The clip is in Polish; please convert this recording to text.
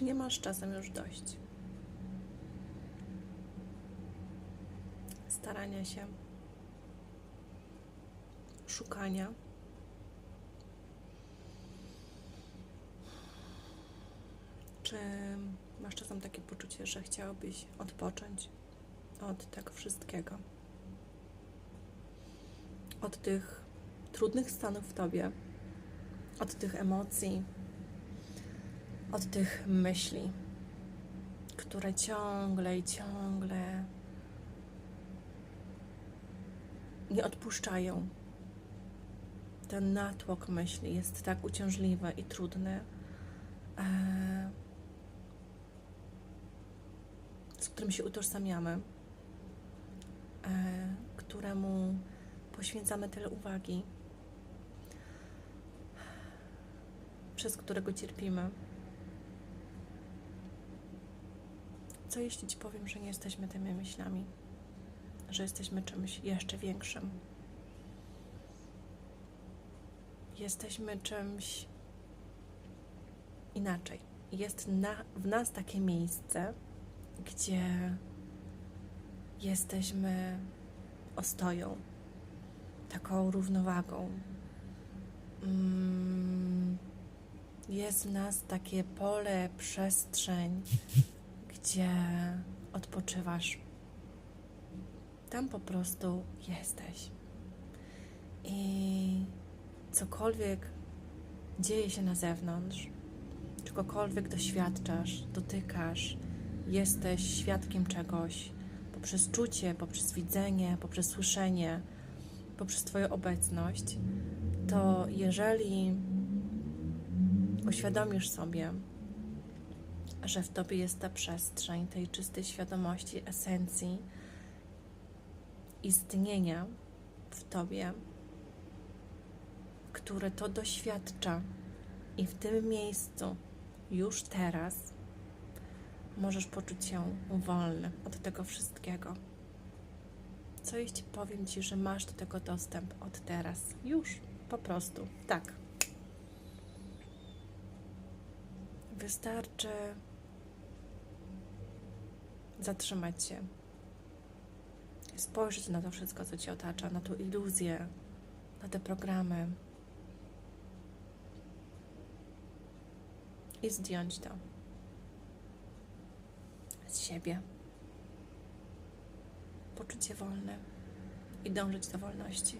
Czy nie masz czasem już dość? Starania się, szukania. Czy masz czasem takie poczucie, że chciałbyś odpocząć od tego wszystkiego? Od tych trudnych stanów w tobie, od tych emocji, od tych myśli, które ciągle i ciągle nie odpuszczają. Ten natłok myśli jest tak uciążliwy i trudny, e, z którym się utożsamiamy, e, któremu poświęcamy tyle uwagi, przez którego cierpimy. Co jeśli ci powiem, że nie jesteśmy tymi myślami, że jesteśmy czymś jeszcze większym? Jesteśmy czymś inaczej. Jest na, w nas takie miejsce, gdzie jesteśmy ostoją, taką równowagą. Mm, Jest w nas takie pole, przestrzeń, gdzie odpoczywasz. Tam po prostu jesteś. I cokolwiek dzieje się na zewnątrz, czegokolwiek doświadczasz, dotykasz, jesteś świadkiem czegoś poprzez czucie, poprzez widzenie, poprzez słyszenie, poprzez Twoją obecność, to jeżeli uświadomisz sobie, że w Tobie jest ta przestrzeń tej czystej świadomości, esencji, istnienia w Tobie, które to doświadcza i w tym miejscu, już teraz, możesz poczuć się wolny od tego wszystkiego. Co jeśli powiem Ci, że masz do tego dostęp od teraz? Już, po prostu, tak. Wystarczy zatrzymać się, spojrzeć na to wszystko, co Cię otacza, na tą iluzję, na te programy i zdjąć to z siebie. Poczuć się wolny i dążyć do wolności.